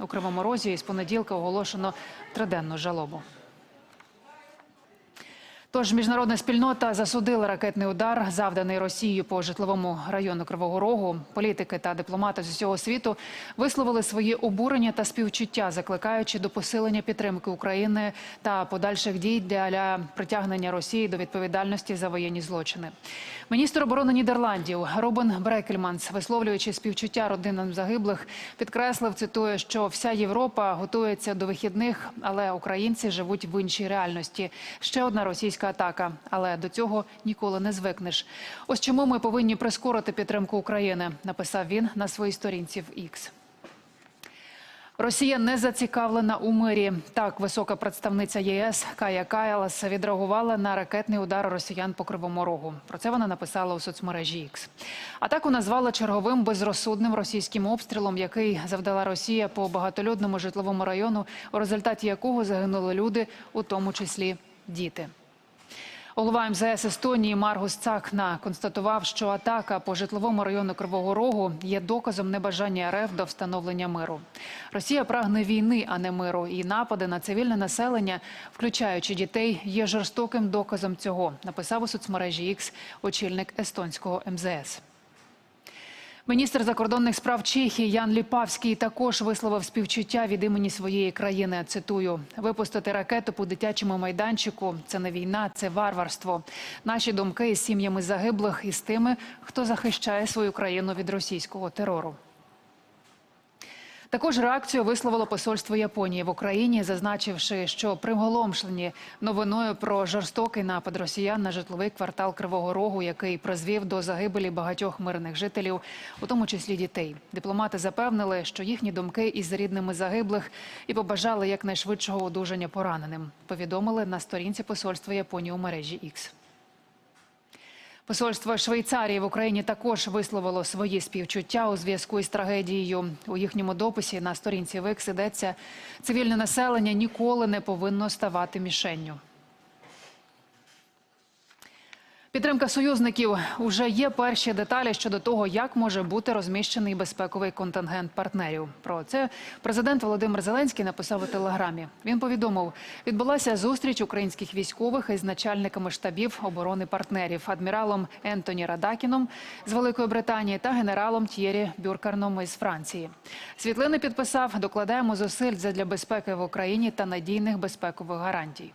У Кривому Розі із понеділка оголошено триденну жалобу. Тож міжнародна спільнота засудила ракетний удар, завданий Росією по житловому району Кривого Рогу. Політики та дипломати з усього світу висловили свої обурення та співчуття, закликаючи до посилення підтримки України та подальших дій для притягнення Росії до відповідальності за воєнні злочини. Міністр оборони Нідерландів Робен Брекельманс, висловлюючи співчуття родинам загиблих, підкреслив, цитую, що вся Європа готується до вихідних, але українці живуть в іншій реальності. Ще одна російська атака, але до цього ніколи не звикнеш. Ось чому ми повинні прискорити підтримку України, написав він на своїй сторінці в X. Росія не зацікавлена у мирі. Так, висока представниця ЄС Кая Кайлас відреагувала на ракетний удар росіян по кривому рогу. Про це вона написала у соцмережі X. Атаку назвала черговим безрозсудним російським обстрілом, який завдала Росія по багатолюдному житловому району, у результаті якого загинули люди, у тому числі діти. Голова МЗС Естонії Маргус Цакна констатував, що атака по житловому району Кривого Рогу є доказом небажання РФ до встановлення миру. Росія прагне війни, а не миру. І напади на цивільне населення, включаючи дітей, є жорстоким доказом цього. Написав у соцмережі X очільник естонського МЗС. Міністр закордонних справ Чехії Ян Ліпавський також висловив співчуття від імені своєї країни. Цитую: випустити ракету по дитячому майданчику це не війна, це варварство. Наші думки із сім'ями загиблих і з тими, хто захищає свою країну від російського терору. Також реакцію висловило посольство Японії в Україні, зазначивши, що приголомшлені новиною про жорстокий напад росіян на житловий квартал Кривого Рогу, який призвів до загибелі багатьох мирних жителів, у тому числі дітей. Дипломати запевнили, що їхні думки із рідними загиблих і побажали якнайшвидшого одужання пораненим. Повідомили на сторінці посольства Японії у мережі X. Посольство Швейцарії в Україні також висловило свої співчуття у зв'язку із трагедією. У їхньому дописі на сторінці Викс ідеться, цивільне населення ніколи не повинно ставати мішенню. Підтримка союзників уже є перші деталі щодо того, як може бути розміщений безпековий контингент партнерів. Про це президент Володимир Зеленський написав у телеграмі. Він повідомив, відбулася зустріч українських військових із начальниками штабів оборони партнерів адміралом Ентоні Радакіном з Великої Британії та генералом Т'єрі Бюркарном із Франції. Світлини підписав, докладаємо зусиль для безпеки в Україні та надійних безпекових гарантій.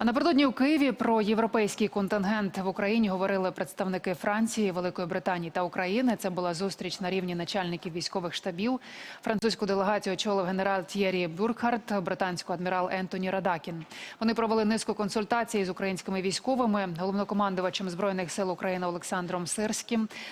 А напередодні у Києві про європейський контингент в Україні говорили представники Франції, Великої Британії та України. Це була зустріч на рівні начальників військових штабів. Французьку делегацію очолив генерал Т'єрі Бюркхарт, британську адмірал Ентоні Радакін. Вони провели низку консультацій з українськими військовими, головнокомандувачем збройних сил України Олександром Сирським,